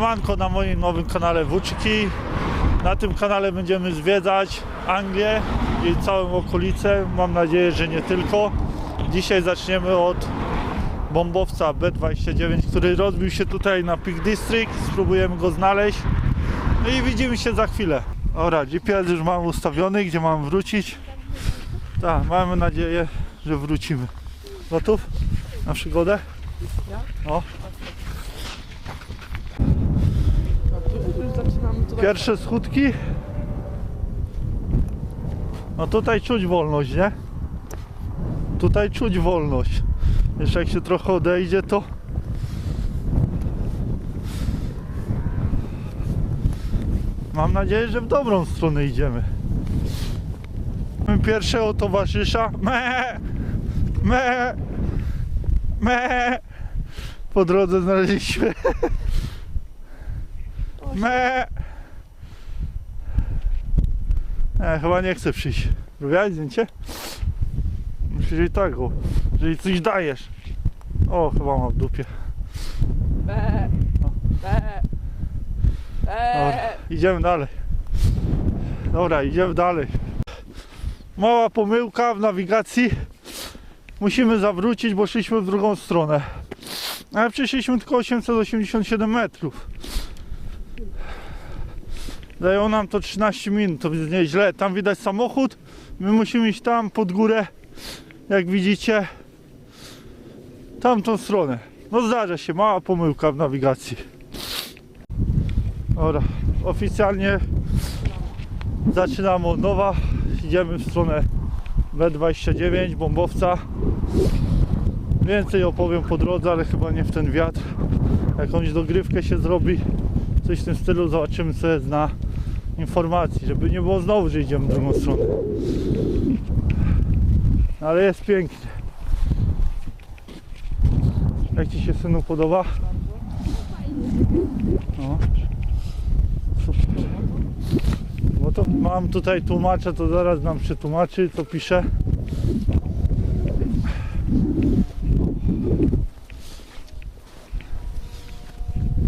Siemanko na moim nowym kanale Włóczki. Na tym kanale będziemy zwiedzać Anglię i całą okolicę. Mam nadzieję, że nie tylko. Dzisiaj zaczniemy od bombowca B29, który rozbił się tutaj na Peak District. Spróbujemy go znaleźć. No i widzimy się za chwilę. Ora, GPS już mam ustawiony, gdzie mam wrócić. Tak, mamy nadzieję, że wrócimy. Gotów na przygodę? No. Już zaczynamy tutaj. Pierwsze schódki. No tutaj czuć wolność, nie? Tutaj czuć wolność. Jeszcze jak się trochę odejdzie, to mam nadzieję, że w dobrą stronę idziemy. Mamy pierwszego towarzysza. Me! Me! Me! Po drodze znaleźliśmy. Me! E, chyba nie chcę przyjść. Robiłeś zdjęcie? Myślę, że i tak, o, jeżeli coś dajesz. O, chyba ma w dupie. Be, be, Dobra, idziemy dalej. Dobra, idziemy dalej. Mała pomyłka w nawigacji. Musimy zawrócić, bo szliśmy w drugą stronę. Ale przeszliśmy tylko 887 metrów. Dają nam to 13 minut, to jest nieźle. Tam widać samochód. My musimy iść tam pod górę, jak widzicie, tamtą stronę. No zdarza się, mała pomyłka w nawigacji. Dobra, oficjalnie zaczynamy od nowa. Idziemy w stronę B29, bombowca. Więcej opowiem po drodze, ale chyba nie w ten wiatr. Jakąś dogrywkę się zrobi, coś w tym stylu, zobaczymy co jest na informacji, żeby nie było znowu, że idziemy w drugą stronę. Ale jest pięknie. Jak Ci się synu podoba? No. No to mam tutaj tłumacza, to zaraz nam przetłumaczy, co pisze.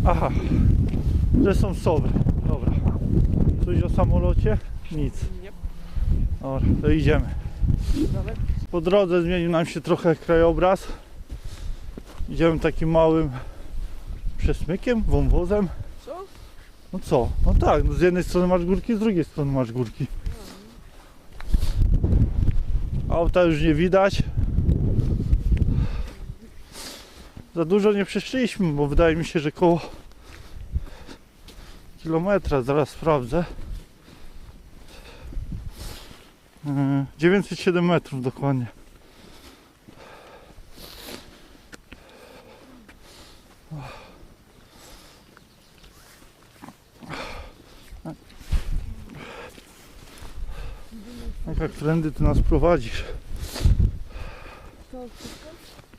Aha, że są sowy. Coś o samolocie? Nic. Dobra, to idziemy. Po drodze zmienił nam się trochę krajobraz. Idziemy takim małym przesmykiem, wąwozem. Co? No co? No tak, no z jednej strony masz górki, z drugiej strony masz górki. Auta już nie widać. Za dużo nie przeszliśmy, bo wydaje mi się, że koło kilometra, zaraz sprawdzę. Yy, 907 metrów dokładnie. Jak, jak trendy ty nas prowadzisz?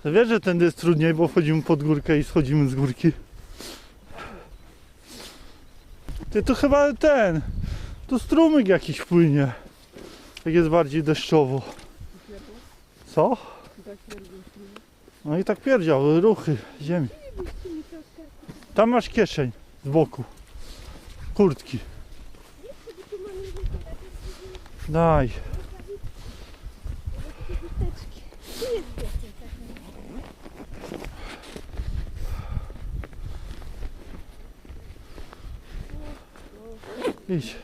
Wiesz, że tędy jest trudniej, bo wchodzimy pod górkę i schodzimy z górki. Ty to chyba ten. Tu strumyk jakiś płynie. Jak jest bardziej deszczowo. Co? No i tak pierdział, ruchy ziemi. Tam masz kieszeń z boku. Kurtki. Daj. Idź.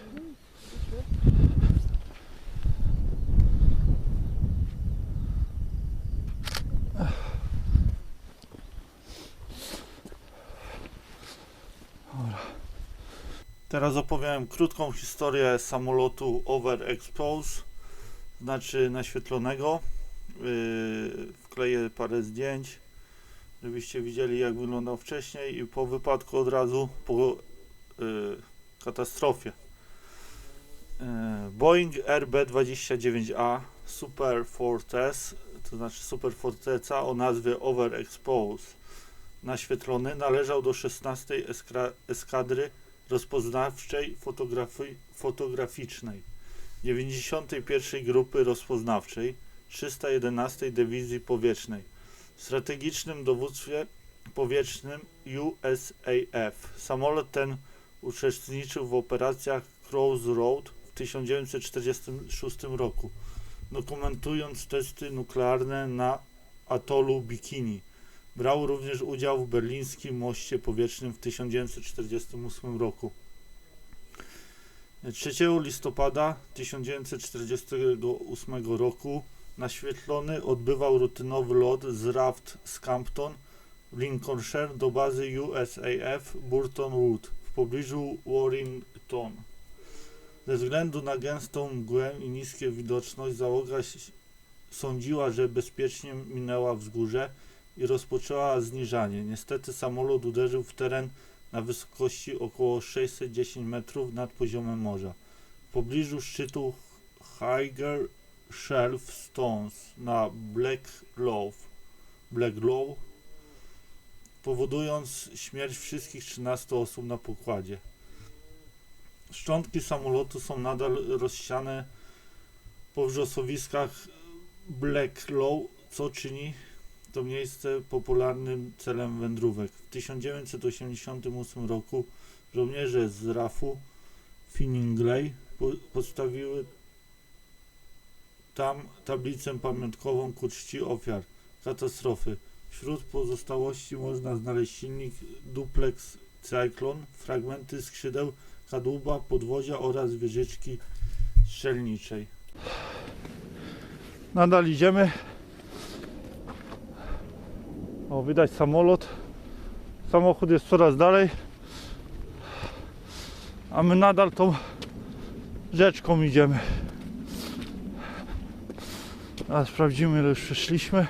Teraz opowiem krótką historię samolotu Overexpose, znaczy naświetlonego. Yy, wkleję parę zdjęć, żebyście widzieli jak wyglądał wcześniej i po wypadku od razu po yy, katastrofie. Yy, Boeing RB29A Super Fortress, to znaczy Super Forteca o nazwie Overexpose naświetlony należał do 16 eskra- eskadry rozpoznawczej fotografi- fotograficznej 91 Grupy Rozpoznawczej 311 Dywizji Powietrznej w strategicznym dowództwie powietrznym USAF. Samolot ten uczestniczył w operacjach Crossroad w 1946 roku, dokumentując testy nuklearne na atolu Bikini. Brał również udział w berlińskim moście powietrznym w 1948 roku. 3 listopada 1948 roku naświetlony odbywał rutynowy lot z Raft Scampton w Lincolnshire do bazy USAF Burton Wood pobliżu Warrington. Ze względu na gęstą mgłę i niskie widoczność załoga sądziła, że bezpiecznie minęła wzgórze i rozpoczęła zniżanie. Niestety samolot uderzył w teren na wysokości około 610 metrów nad poziomem morza. W pobliżu szczytu Higher Shelf Stones na Black Low, Black Low powodując śmierć wszystkich 13 osób na pokładzie. Szczątki samolotu są nadal rozsiane po wrzosowiskach Black Low, co czyni to miejsce popularnym celem wędrówek. W 1988 roku żołnierze z RAF-u Finningley po- postawiły tam tablicę pamiątkową ku czci ofiar katastrofy. Wśród pozostałości można znaleźć silnik Duplex Cyclone, fragmenty skrzydeł kadłuba, podwozia oraz wieżyczki strzelniczej. Nadal idziemy. O, widać samolot. Samochód jest coraz dalej. A my nadal tą rzeczką idziemy. A sprawdzimy, ile już przeszliśmy.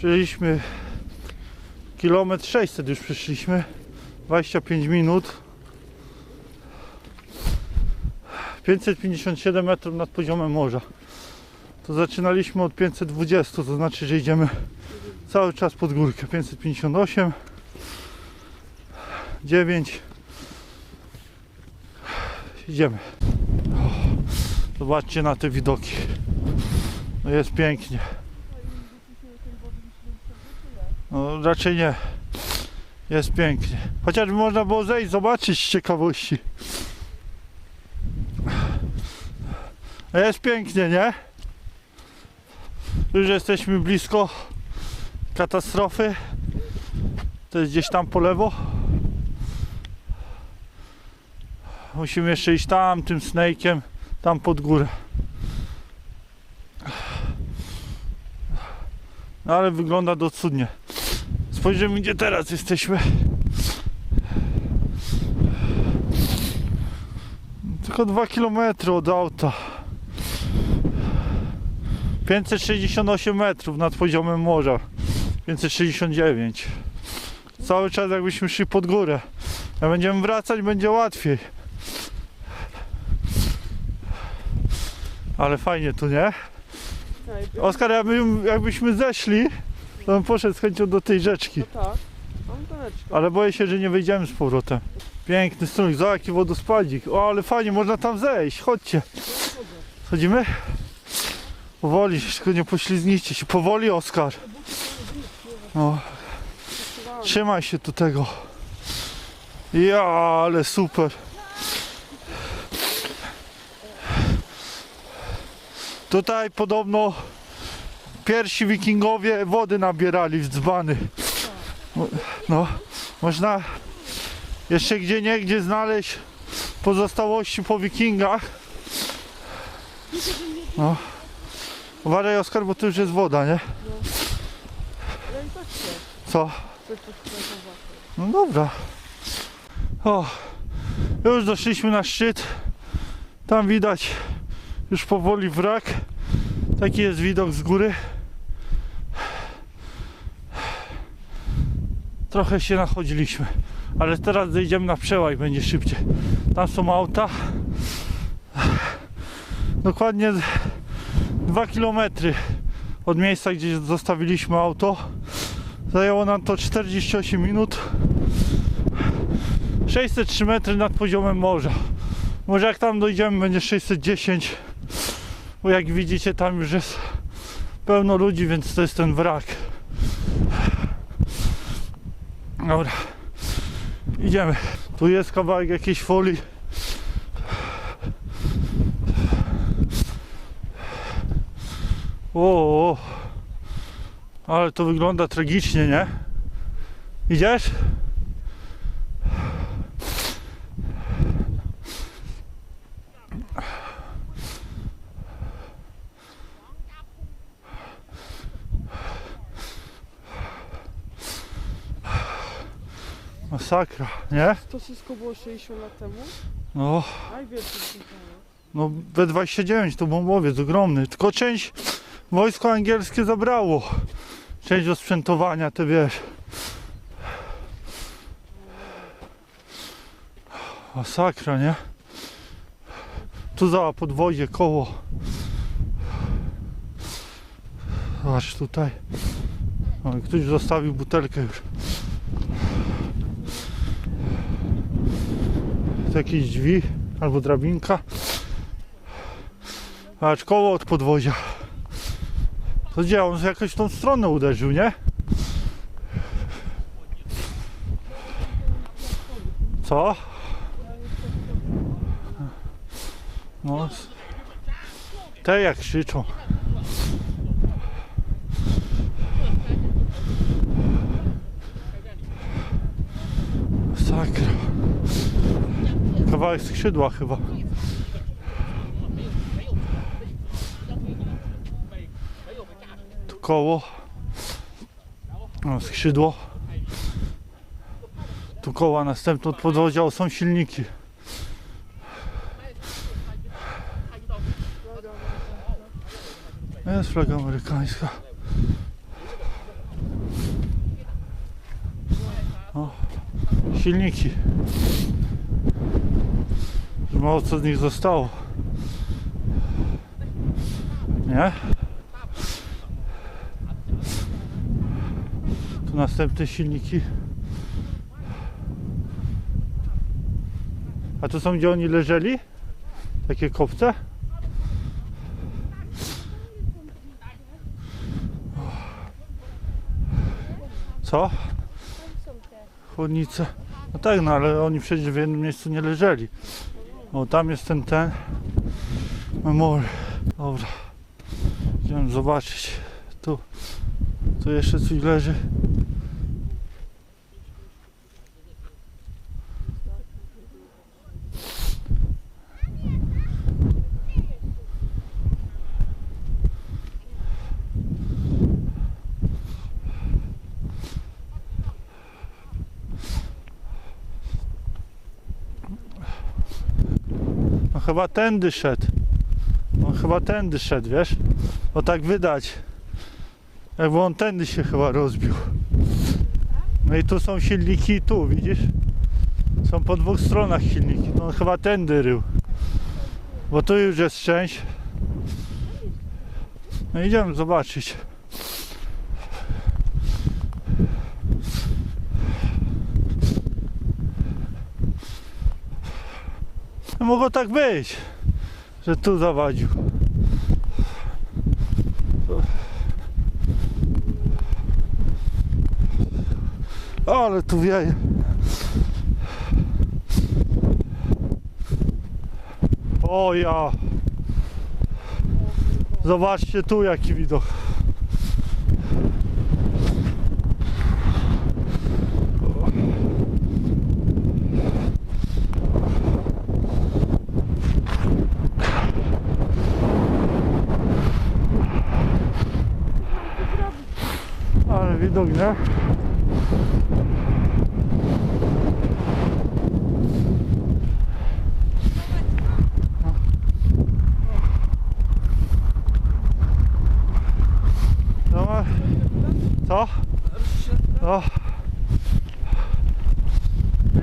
Przeszliśmy kilometr 600 już przeszliśmy. 25 minut. 557 metrów nad poziomem morza. To zaczynaliśmy od 520, to znaczy, że idziemy cały czas pod górkę. 558 9 Idziemy. Zobaczcie na te widoki. No jest pięknie. No raczej nie. Jest pięknie. Chociażby można było zejść, zobaczyć z ciekawości. Jest pięknie, nie? Już jesteśmy blisko katastrofy. To jest gdzieś tam po lewo. Musimy jeszcze iść tam, tym snake'iem, tam pod górę. No ale wygląda to cudnie. Spojrzymy gdzie teraz jesteśmy. Tylko 2 km od auta. 568 metrów nad poziomem morza. 569. Cały czas jakbyśmy szli pod górę. Jak będziemy wracać, będzie łatwiej. Ale fajnie tu, nie? Tak, Oskar, jakby, jakbyśmy zeszli, to bym poszedł z chęcią do tej rzeczki. no tak. Mam. Ale boję się, że nie wyjdziemy z powrotem. Piękny strunik, za jaki wodospadzik. O, ale fajnie, można tam zejść. Chodźcie. Chodzimy? Powoli, tylko nie poślizgnijcie się. Powoli, Oskar. No, trzymaj się tu tego. Ja, ale super. Tutaj podobno pierwsi wikingowie wody nabierali w dzbany. No, można jeszcze gdzie niegdzie znaleźć pozostałości po wikingach. No. Uważaj Oskar, bo tu już jest woda, nie? Co? No dobra. O, już doszliśmy na szczyt. Tam widać już powoli wrak. Taki jest widok z góry. Trochę się nachodziliśmy, ale teraz zejdziemy na przełaj, będzie szybciej. Tam są auta. Dokładnie 2 km od miejsca, gdzie zostawiliśmy auto. Zajęło nam to 48 minut. 603 metry nad poziomem morza. Może jak tam dojdziemy będzie 610. Bo jak widzicie tam już jest pełno ludzi, więc to jest ten wrak. Dobra. Idziemy. Tu jest kawałek jakiejś folii. O. Ale to wygląda tragicznie, nie? Idziesz? Masakra, nie? To wszystko było 60 lat temu? No, Najwięcej no B29 to bombowiec ogromny. Tylko część wojsko angielskie zabrało. Część osprzętowania, ty wiesz. Masakra, nie? Tu za podwozie koło. Zobacz tutaj. O, ktoś zostawił butelkę już. To jakieś drzwi albo drabinka. Patrz, koło od podwozia. To gdzie? On jakoś tą stronę uderzył, nie? Co? No. Te jak krzyczą. Kawałek skrzydła chyba. Tu koło. O, skrzydło. Tu koła następne od podwozia o, są silniki. Jest flaga amerykańska. O, silniki. Mało co z nich zostało. Nie? Tu następne silniki. A to są gdzie oni leżeli? Takie kopce? Co? Chłodnice. No tak, no ale oni przecież w jednym miejscu nie leżeli. O, tam jest ten, ten. Memorial. Dobra. Idziemy zobaczyć. Tu. Tu jeszcze coś leży. Chyba tędy szedł. On chyba tędy szedł, wiesz? Bo tak wydać. Jakby on tędy się chyba rozbił. No i tu są silniki tu, widzisz? Są po dwóch stronach silniki. No on chyba tędy rył. Bo tu już jest część. No idziemy zobaczyć. mogło tak być, że tu zawadził. Ale tu wieje. O ja. Zobaczcie tu jaki widok. Ale widok, nie? Co? No.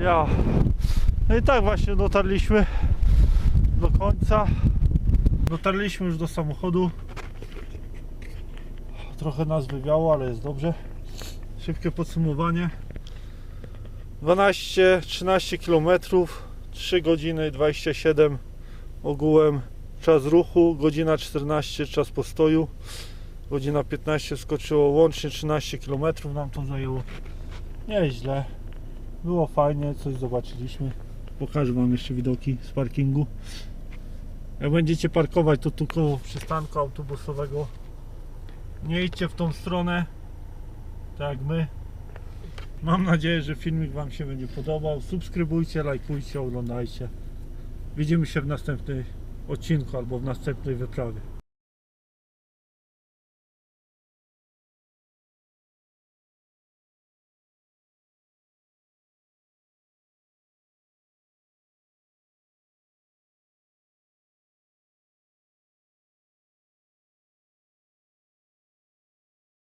Ja. No i tak właśnie dotarliśmy do końca. Dotarliśmy już do samochodu. Trochę nas wywiało, ale jest dobrze. Szybkie podsumowanie. 12-13 km, 3 godziny 27 ogółem czas ruchu, godzina 14 czas postoju, godzina 15 skoczyło łącznie 13 km nam to zajęło. Nieźle. Było fajnie, coś zobaczyliśmy. Pokażę Wam jeszcze widoki z parkingu. Jak będziecie parkować, to tu koło przystanku autobusowego. Nie idźcie w tą stronę, tak jak my. Mam nadzieję, że filmik Wam się będzie podobał. Subskrybujcie, lajkujcie, oglądajcie. Widzimy się w następnym odcinku albo w następnej wyprawie.